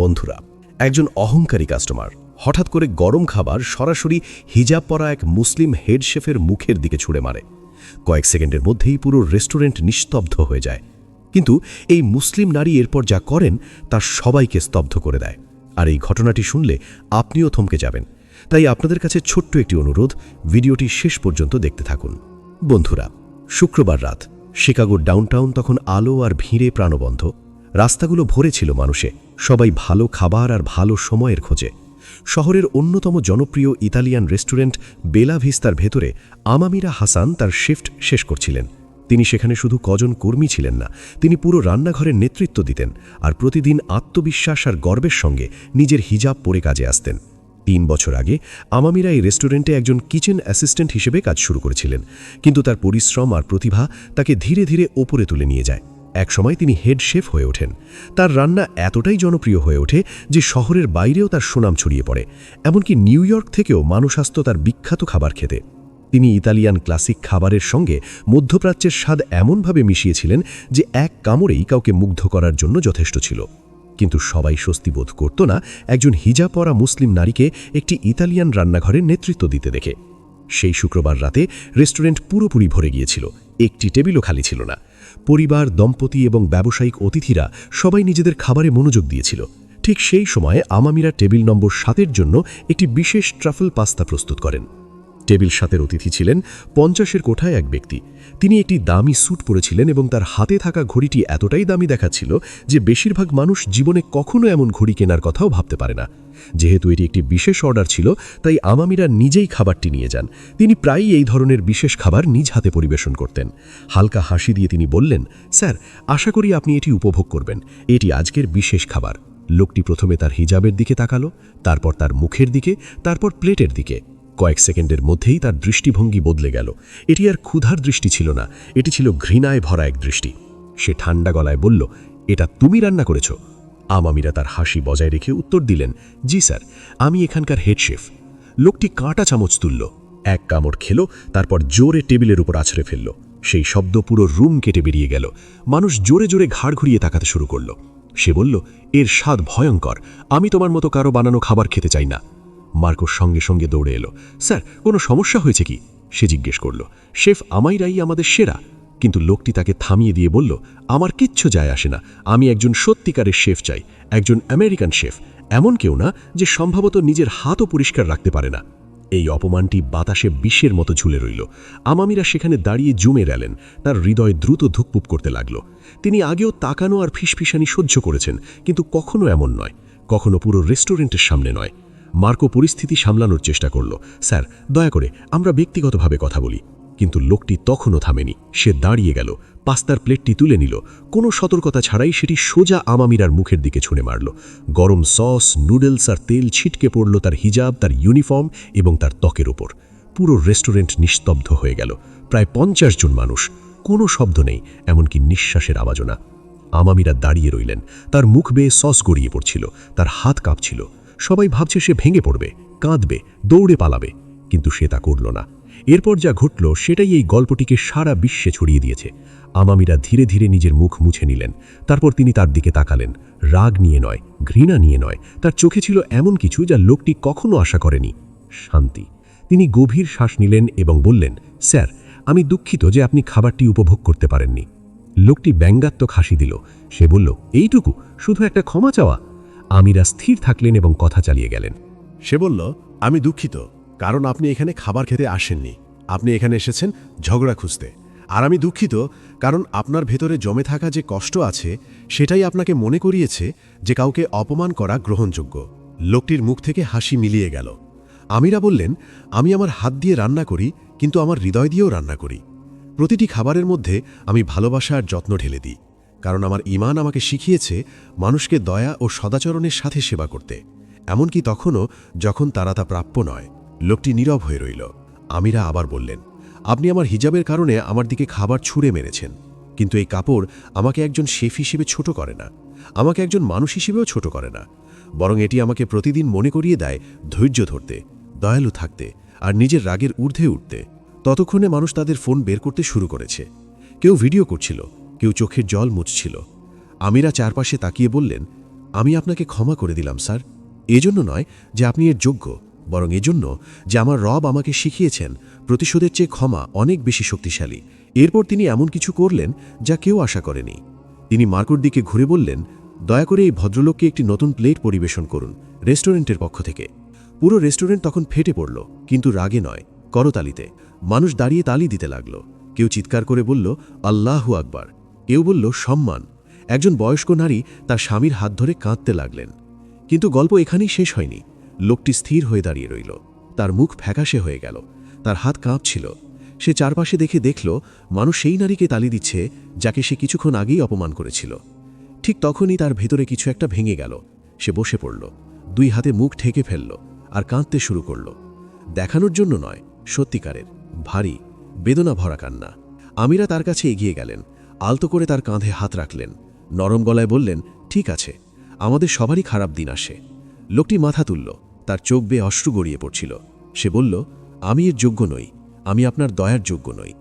বন্ধুরা, একজন অহংকারী কাস্টমার হঠাৎ করে গরম খাবার সরাসরি হিজাব পরা এক মুসলিম হেড শেফের মুখের দিকে ছুড়ে মারে। কয়েক সেকেন্ডের মধ্যেই পুরো রেস্টুরেন্ট নিস্তব্ধ হয়ে যায়। কিন্তু এই মুসলিম নারী এরপর যা করেন, তা সবাইকে স্তব্ধ করে দেয়। আর এই ঘটনাটি শুনলে আপনিও থমকে যাবেন। তাই আপনাদের কাছে ছোট্ট একটি অনুরোধ, ভিডিওটি শেষ পর্যন্ত দেখতে থাকুন। বন্ধুরা, শুক্রবার রাত, শিকাগোর ডাউনটাউন তখন আলো আর ভিড়ে প্রাণবন্ধ। রাস্তাগুলো ভরে ছিল মানুষে। সবাই ভালো খাবার আর ভালো সময়ের খোঁজে। শহরের অন্যতম জনপ্রিয় ইতালিয়ান রেস্টুরেন্ট বেলা ভিস্তার ভেতরে আমামিরা হাসান তার শিফট শেষ করছিলেন। তিনি সেখানে শুধু কজন কর্মী ছিলেন না, তিনি পুরো রান্নাঘরের নেতৃত্ব দিতেন আর প্রতিদিন আত্মবিশ্বাস আর গর্বের সঙ্গে নিজের হিজাব পরে কাজে আসতেন। তিন বছর আগে আমামিরা এই রেস্টুরেন্টে একজন কিচেন অ্যাসিস্ট্যান্ট হিসেবে কাজ শুরু করেছিলেন, কিন্তু তার পরিশ্রম আর প্রতিভা তাকে ধীরে ধীরে ওপরে তুলে নিয়ে যায়। একসময় তিনি হেড শেফ হয়ে ওঠেন। তার রান্না এতটাই জনপ্রিয় হয়ে ওঠে যে শহরের বাইরেও তার সুনাম ছড়িয়ে পড়ে। এমনকি নিউ ইয়র্ক থেকেও মানুষ আসত তার বিখ্যাত খাবার খেতে। তিনি ইতালিয়ান ক্লাসিক খাবারের সঙ্গে মধ্যপ্রাচ্যের স্বাদ এমনভাবে মিশিয়েছিলেন যে এক কামড়েই কাউকে মুগ্ধ করার জন্য যথেষ্ট ছিল। কিন্তু সবাই স্বস্তি বোধ করত না একজন হিজা পরা মুসলিম নারীকে একটি ইতালিয়ান রান্নাঘরের নেতৃত্ব দিতে দেখে। সেই শুক্রবার রাতে রেস্টুরেন্ট পুরোপুরি ভরে গিয়েছিল। একটি টেবিলও খালি ছিল না। পরিবার, দম্পতি এবং ব্যবসায়িক অতিথিরা সবাই নিজেদের খাবারে মনোযোগ দিয়েছিল। ঠিক সেই সময়ে আমামিরা টেবিল নম্বর সাতের জন্য একটি বিশেষ ট্রাফেল পাস্তা প্রস্তুত করেন। টেবিল সাতের অতিথি ছিলেন পঞ্চাশের কোঠায় এক ব্যক্তি। তিনি একটি দামি স্যুট পরেছিলেন এবং তার হাতে থাকা ঘড়িটি এতটাই দামি দেখাচ্ছিল যে বেশিরভাগ মানুষ জীবনে কখনো এমন ঘড়ি কেনার কথাও ভাবতে পারে না। যেহেতু এটি একটি বিশেষ অর্ডার ছিল, তাই আমামিরা নিজেই খাবারটি নিয়ে যান। তিনি প্রায়ই এই ধরনের বিশেষ খাবার নিজ হাতে পরিবেশন করতেন। হালকা হাসি দিয়ে তিনি বললেন, স্যার, আশা করি আপনি এটি উপভোগ করবেন। এটি আজকের বিশেষ খাবার। লোকটি প্রথমে তার হিজাবের দিকে তাকালো, তারপর তার মুখের দিকে, তারপর প্লেটের দিকে। কয়েক সেকেন্ডের মধ্যেই তার দৃষ্টিভঙ্গি বদলে গেল। এটি আর ক্ষুধার দৃষ্টি ছিল না, এটি ছিল ঘৃণায় ভরা এক দৃষ্টি। সে ঠান্ডা গলায় বলল, এটা তুমি রান্না করেছ? আমামিরা তার হাসি বজায় রেখে উত্তর দিলেন, জি, স্যার, আমি এখানকার হেড শেফ। লোকটি কাঁটা চামচ তুলল, এক কামড় খেল, তারপর জোরে টেবিলের উপর আছড়ে ফেলল। সেই শব্দ পুরো রুম কেটে বেরিয়ে গেল। মানুষ জোরে জোরে ঘাড় ঘুরিয়ে তাকাতে শুরু করল। সে বলল, এর স্বাদ ভয়ঙ্কর, আমি তোমার মতো কারও বানানো খাবার খেতে চাই না। মার্কোর সঙ্গে সঙ্গে দৌড়ে এলো। স্যার, কোনো সমস্যা হয়েছে কি? সে জিজ্ঞেস করল। শেফ আমাইরাই আমাদের সেরা। কিন্তু লোকটি তাকে থামিয়ে দিয়ে বলল, আমার কিচ্ছু যায় আসে না। আমি একজন সত্যিকারের শেফ চাই, একজন আমেরিকান শেফ। এমন কেউ না যে সম্ভবত নিজের হাতও পরিষ্কার রাখতে পারে না। এই অপমানটি বাতাসে বিষের মতো ঝুলে রইল। আমামিরা সেখানে দাঁড়িয়ে জুমে এলেন তার হৃদয় দ্রুত ধুকপুপ করতে লাগল। তিনি আগেও তাকানো আর ফিসফিসানি সহ্য করেছেন, কিন্তু কখনো এমন নয়। কখনো পুরো রেস্টুরেন্টের সামনে নয়। মার্কো পরিস্থিতি সামলানোর চেষ্টা করল। স্যার, দয়া করে, আমরা ব্যক্তিগতভাবে কথা বলি। কিন্তু লোকটি তখনও থামেনি। সে দাঁড়িয়ে গেল, পাস্তার প্লেটটি তুলে নিল। কোনো সতর্কতা ছাড়াই সেটি সোজা আমামিরার মুখের দিকে ছুঁড়ে মারল। গরম সস, নুডলস আর তেল ছিটকে পড়ল তার হিজাব, তার ইউনিফর্ম এবং তার ত্বকের ওপর পুরো রেস্টুরেন্ট নিস্তব্ধ হয়ে গেল। প্রায় পঞ্চাশ জন মানুষ। কোনো শব্দ নেই, এমনকি নিঃশ্বাসের আওয়াজও না আমামিরা দাঁড়িয়ে রইলেন। তার মুখ বেয়ে সস গড়িয়ে পড়ছিল, তার হাত কাঁপছিল। সবাই ভাবছে সে ভেঙে পড়বে, কাঁদবে, দৌড়ে পালাবে, কিন্তু সে তা করল না। এরপর যা ঘটল, সেটাই এই গল্পটিকে সারা বিশ্বে ছড়িয়ে দিয়েছে। আমামিরা ধীরে ধীরে নিজের মুখ মুছে নিলেন। তারপর তিনি তার দিকে তাকালেন। রাগ নিয়ে নয়, ঘৃণা নিয়ে নয়। তার চোখে ছিল এমন কিছু যা লোকটি কখনো আশা করেনি। শান্তি। তিনি গভীর শ্বাস নিলেন এবং বললেন, স্যার, আমি দুঃখিত যে আপনি খাবারটি উপভোগ করতে পারেননি। লোকটি ব্যঙ্গাত্মক হাসি দিল। সে বলল, এইটুকু? শুধু একটা ক্ষমা চাওয়া? আমিরা স্থির থাকলেন এবং কথা চালিয়ে গেলেন। সে বলল, আমি দুঃখিত, কারণ আপনি এখানে খাবার খেতে আসেননি। আপনি এখানে এসেছেন ঝগড়া খুঁজতে। আর আমি দুঃখিত, কারণ আপনার ভেতরে জমে থাকা যে কষ্ট আছে, সেটাই আপনাকে মনে করিয়েছে যে কাউকে অপমান করা গ্রহণযোগ্য। লোকটির মুখ থেকে হাসি মিলিয়ে গেল। আমিরা বললেন, আমি আমার হাত দিয়ে রান্না করি, কিন্তু আমার হৃদয় দিয়েও রান্না করি। প্রতিটি খাবারের মধ্যে আমি ভালোবাসা আর যত্ন ঢেলে দিই। কারণ আমার ইমান আমাকে শিখিয়েছে মানুষকে দয়া ও সদাচরণের সাথে সেবা করতে। এমনকি তখনও যখন তারা তা প্রাপ্য নয়, লোকটি নীরব হয়ে রইল। আমিরা আবার বললেন, আপনি আমার হিজাবের কারণে আমার দিকে খাবার ছুঁড়ে মেরেছেন, কিন্তু এই কাপড় আমাকে একজন শেফ হিসেবে ছোট করে না। আমাকে একজন মানুষ হিসেবেও ছোট করে না। বরং এটি আমাকে প্রতিদিন মনে করিয়ে দেয় ধৈর্য ধরতে, দয়ালু থাকতে, আর নিজের রাগের ঊর্ধ্বে উঠতে। ততক্ষণে মানুষ তাদের ফোন বের করতে শুরু করেছে। কেউ ভিডিও করছিল কেউ চোখের জল মুছছিল। আমিরা চারপাশে তাকিয়ে বললেন, আমি আপনাকে ক্ষমা করে দিলাম, স্যার। এজন্য নয় যে আপনি এর যোগ্য, বরং এজন্য যে আমার রব আমাকে শিখিয়েছেন, প্রতিশোধের চেয়ে ক্ষমা অনেক বেশি শক্তিশালী। এরপর তিনি এমন কিছু করলেন যা কেউ আশা করেনি। তিনি মার্কুর দিকে ঘুরে বললেন, দয়া করে এই ভদ্রলোককে একটি নতুন প্লেট পরিবেশন করুন রেস্টুরেন্টের পক্ষ থেকে। পুরো রেস্টুরেন্ট তখন ফেটে পড়ল, কিন্তু রাগে নয়, করতালিতে। মানুষ দাঁড়িয়ে তালি দিতে লাগল। কেউ চিৎকার করে বলল, আল্লাহু আকবার। কেউ বলল, সম্মান। একজন বয়স্ক নারী তার স্বামীর হাত ধরে কাঁদতে লাগলেন। কিন্তু গল্প এখানেই শেষ হয়নি। লোকটি স্থির হয়ে দাঁড়িয়ে রইল। তার মুখ ফ্যাকাশে হয়ে গেল। তার হাত কাঁপছিল। সে চারপাশে দেখে দেখল, মানুষ সেই নারীকে তালি দিচ্ছে, যাকে সে কিছুক্ষণ আগেই অপমান করেছিল। ঠিক তখনই তার ভেতরে কিছু একটা ভেঙে গেল। সে বসে পড়ল। দুই হাতে মুখ ঠেকে ফেলল আর কাঁদতে শুরু করল। দেখানোর জন্য নয়, সত্যিকারের। ভারী বেদনা ভরা কান্না। আমিরা তার কাছে এগিয়ে গেলেন। আলতো করে তার কাঁধে হাত রাখলেন। নরম গলায় বললেন, ঠিক আছে, আমাদের সবারই খারাপ দিন আসে। লোকটি মাথা তুলল, তার চোখ বেয়ে অশ্রু গড়িয়ে পড়ছিল। সে বলল, আমি এর যোগ্য নই, আমি আপনার দয়ার যোগ্য নই।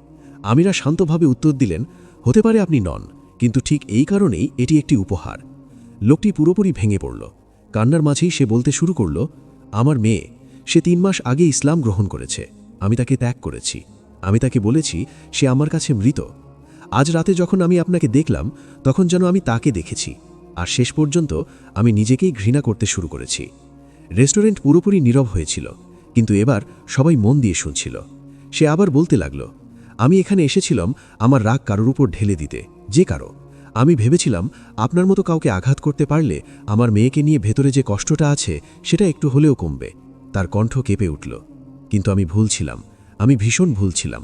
আমিরা শান্তভাবে উত্তর দিলেন, হতে পারে আপনি নন, কিন্তু ঠিক এই কারণেই এটি একটি উপহার। লোকটি পুরোপুরি ভেঙে পড়ল। কান্নার মাঝেই সে বলতে শুরু করল, আমার মেয়ে, সে তিন মাস আগে ইসলাম গ্রহণ করেছে। আমি তাকে ত্যাগ করেছি। আমি তাকে বলেছি, সে আমার কাছে মৃত। আজ রাতে যখন আমি আপনাকে দেখলাম, তখন যেন আমি তাকে দেখেছি, আর শেষ পর্যন্ত আমি নিজেকেই ঘৃণা করতে শুরু করেছি। রেস্টুরেন্ট পুরোপুরি নীরব হয়েছিল, কিন্তু এবার সবাই মন দিয়ে শুনছিল। সে আবার বলতে লাগল, আমি এখানে এসেছিলাম আমার রাগ কারোর উপর ঢেলে দিতে, যে কারও। আমি ভেবেছিলাম আপনার মতো কাউকে আঘাত করতে পারলে আমার মেয়েকে নিয়ে ভেতরে যে কষ্টটা আছে, সেটা একটু হলেও কমবে। তার কণ্ঠ কেঁপে উঠল। কিন্তু আমি ভুল ছিলাম, আমি ভীষণ ভুল ছিলাম।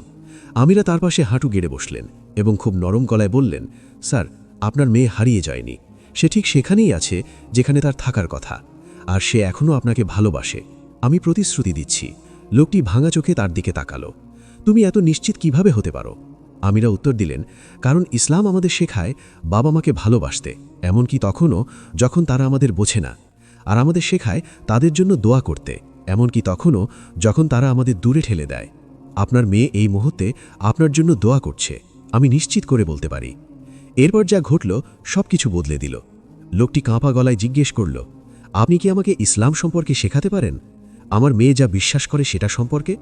আমিরা তার পাশে হাঁটু গেড়ে বসলেন। এবং খুব নরম গলায় বললেন, স্যার, আপনার মেয়ে হারিয়ে যায়নি। সে ঠিক সেখানেই আছে যেখানে তার থাকার কথা। আর সে এখনও আপনাকে ভালোবাসে। আমি প্রতিশ্রুতি দিচ্ছি। লোকটি ভাঙা চোখে তার দিকে তাকালো। তুমি এত নিশ্চিত কীভাবে হতে পারো? আমিরা উত্তর দিলেন, কারণ ইসলাম আমাদের শেখায় বাবা মাকে ভালোবাসতে, এমনকি তখনও যখন তারা আমাদের বোঝে না। আর আমাদের শেখায় তাদের জন্য দোয়া করতে, এমনকি তখনও যখন তারা আমাদের দূরে ঠেলে দেয়। আপনার মেয়ে এই মুহূর্তে আপনার জন্য দোয়া করছে। আমি নিশ্চিত করে বলতে পারি। এরপর যা ঘটল সব কিছু বদলে দিল। লোকটি কাঁপা গলায় জিজ্ঞেস করল, আপনি কি আমাকে ইসলাম সম্পর্কে শেখাতে পারেন? আমার মেয়ে যা বিশ্বাস করে সেটা সম্পর্কে?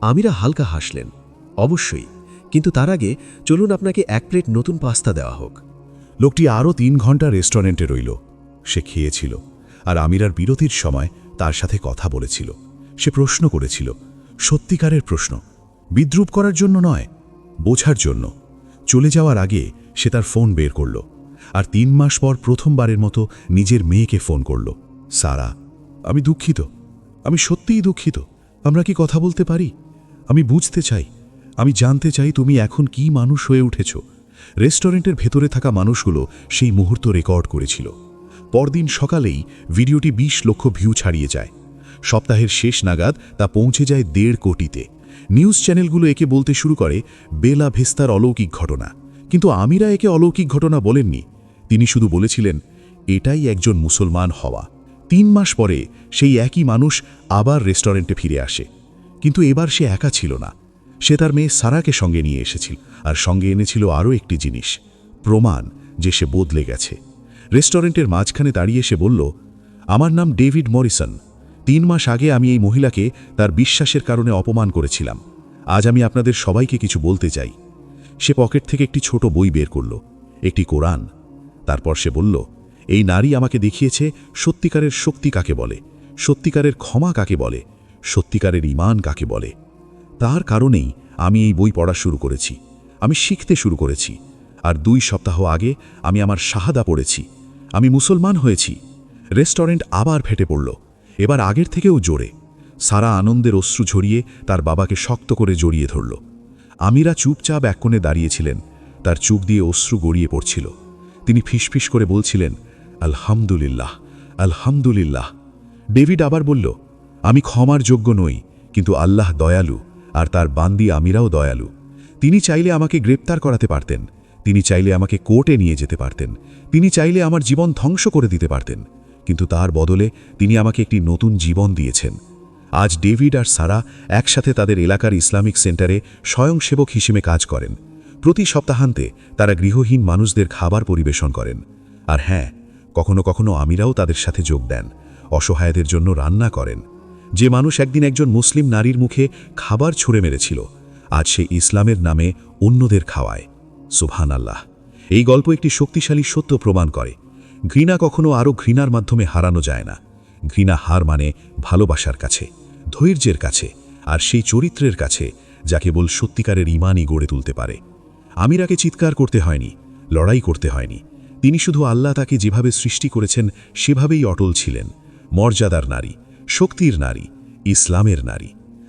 আমিরা হালকা হাসলেন, অবশ্যই। কিন্তু তার আগে চলুন আপনাকে এক প্লেট নতুন পাস্তা দেওয়া হোক। লোকটি আরও তিন ঘণ্টা রেস্টুরেন্টে রইল। সে খেয়েছিল আর আমিরার বিরতির সময় তার সাথে কথা বলেছিল। সে প্রশ্ন করেছিল, সত্যিকারের প্রশ্ন। বিদ্রুপ করার জন্য নয়, বোঝার জন্য। চলে যাওয়ার আগে সে তার ফোন বের করল আর তিন মাস পর প্রথমবারের মতো নিজের মেয়েকে ফোন করল। সারা, আমি দুঃখিত। আমি সত্যিই দুঃখিত। আমরা কি কথা বলতে পারি? আমি বুঝতে চাই। আমি জানতে চাই তুমি এখন কি মানুষ হয়ে উঠেছ। রেস্টুরেন্টের ভেতরে থাকা মানুষগুলো সেই মুহূর্ত রেকর্ড করেছিল। পরদিন সকালেই ভিডিওটি ২০ লক্ষ ভিউ ছাড়িয়ে যায়। সপ্তাহের শেষ নাগাদ তা পৌঁছে যায় দেড় কোটিতে। নিউজ চ্যানেলগুলো একে বলতে শুরু করে বেলা ভেস্তার অলৌকিক ঘটনা। কিন্তু আমিরা একে অলৌকিক ঘটনা বলেননি। তিনি শুধু বলেছিলেন, এটাই একজন মুসলমান হওয়া। তিন মাস পরে সেই একই মানুষ আবার রেস্টুরেন্টে ফিরে আসে। কিন্তু এবার সে একা ছিল না। সে তার মেয়ে সারাকে সঙ্গে নিয়ে এসেছিল আর সঙ্গে এনেছিল আরও একটি জিনিস, প্রমাণ যে সে বদলে গেছে। রেস্টুরেন্টের মাঝখানে দাঁড়িয়ে সে বলল, আমার নাম ডেভিড মরিসন। তিন মাস আগে আমি এই মহিলাকে তার বিশ্বাসের কারণে অপমান করেছিলাম। আজ আমি আপনাদের সবাইকে কিছু বলতে চাই। সে পকেট থেকে একটি ছোট বই বের করল, একটি কোরআন। তারপর সে বলল, এই নারী আমাকে দেখিয়েছে সত্যিকারের শক্তি কাকে বলে? সত্যিকারের ক্ষমা কাকে বলে? সত্যিকারের ইমান কাকে বলে? তার কারণেই আমি এই বই পড়া শুরু করেছি। আমি শিখতে শুরু করেছি। আর দুই সপ্তাহ আগে আমি আমার শাহাদা পড়েছি। আমি মুসলমান হয়েছি। রেস্টুরেন্ট আবার ফেটে পড়ল। এবার আগের থেকেও জোরে। সারা আনন্দের অশ্রু ঝরিয়ে তার বাবাকে শক্ত করে জড়িয়ে ধরল। আমিরা চুপচাপ এক কোণে দাঁড়িয়েছিলেন। তার চুপ দিয়ে অশ্রু গড়িয়ে পড়ছিল। তিনি ফিসফিস করে বলছিলেন, আলহামদুলিল্লাহ আলহামদুলিল্লাহ। ডেভিড আবার বলল, আমি ক্ষমার যোগ্য নই, কিন্তু আল্লাহ দয়ালু, আর তার বান্দি আমিরাও দয়ালু। তিনি চাইলে আমাকে গ্রেপ্তার করাতে পারতেন, তিনি চাইলে আমাকে কোর্টে নিয়ে যেতে পারতেন, তিনি চাইলে আমার জীবন ধ্বংস করে দিতে পারতেন। কিন্তু তার বদলে তিনি আমাকে একটি নতুন জীবন দিয়েছেন। আজ ডেভিড আর সারা একসাথে তাদের এলাকার ইসলামিক সেন্টারে স্বয়ংসেবক হিসেবে কাজ করেন। প্রতি সপ্তাহান্তে তারা গৃহহীন মানুষদের খাবার পরিবেশন করেন। আর হ্যাঁ কখনো কখনো আমিরাও তাদের সাথে যোগ দেন, অসহায়দের জন্য রান্না করেন। যে মানুষ একদিন একজন মুসলিম নারীর মুখে খাবার ছুঁড়ে মেরেছিল, আজ সে ইসলামের নামে অন্যদের খাওয়ায়। সুবহান আল্লাহ এই গল্প একটি শক্তিশালী সত্য প্রমাণ করে। ঘৃণা কখনো আরও ঘৃণার মাধ্যমে হারানো যায় না। ঘৃণা হার মানে ভালোবাসার কাছে, ধৈর্যের কাছে, আর সেই চরিত্রের কাছে, যা কেবল সত্যিকারের ইমানই গড়ে তুলতে পারে। আমিরাকে চিৎকার করতে হয়নি, লড়াই করতে হয়নি। তিনি শুধু আল্লাহ তাকে যেভাবে সৃষ্টি করেছেন, সেভাবেই অটল ছিলেন। মর্যাদার নারী, শক্তির নারী, ইসলামের নারী।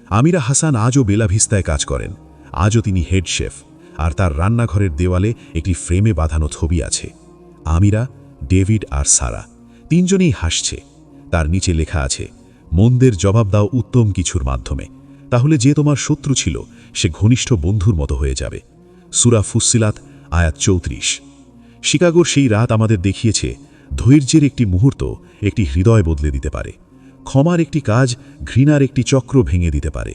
আমিরা হাসান আজও বেলাভিস্তায় কাজ করেন। আজও তিনি হেড শেফ, আর তার রান্নাঘরের দেওয়ালে একটি ফ্রেমে বাঁধানো ছবি আছে। আমিরা ডেভিড আর সারা। তিনজনেই হাসছে। তার নিচে লেখা আছে, মন্দের জবাব দাও উত্তম কিছুর মাধ্যমে। তাহলে যে তোমার শত্রু ছিল, সে ঘনিষ্ঠ বন্ধুর মতো হয়ে যাবে। সুরা ফুসিলাত আয়াত চৌত্রিশ। শিকাগোর সেই রাত আমাদের দেখিয়েছে, ধৈর্যের একটি মুহূর্ত একটি হৃদয় বদলে দিতে পারে। ক্ষমার একটি কাজ ঘৃণার একটি চক্র ভেঙে দিতে পারে।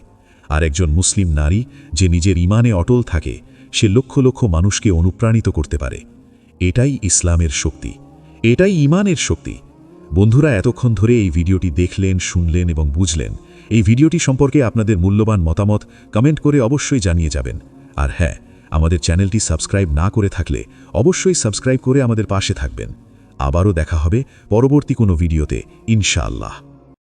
আর একজন মুসলিম নারী যে নিজের ইমানে অটল থাকে, সে লক্ষ লক্ষ মানুষকে অনুপ্রাণিত করতে পারে। এটাই ইসলামের শক্তি। এটাই ইমানের শক্তি। বন্ধুরা, এতক্ষণ ধরে এই ভিডিওটি দেখলেন, শুনলেন এবং বুঝলেন। এই ভিডিওটি সম্পর্কে আপনাদের মূল্যবান মতামত কমেন্ট করে অবশ্যই জানিয়ে যাবেন। আর হ্যাঁ আমাদের চ্যানেলটি সাবস্ক্রাইব না করে থাকলে অবশ্যই সাবস্ক্রাইব করে আমাদের পাশে থাকবেন। আবারও দেখা হবে পরবর্তী কোনো ভিডিওতে, ইনশাআল্লাহ।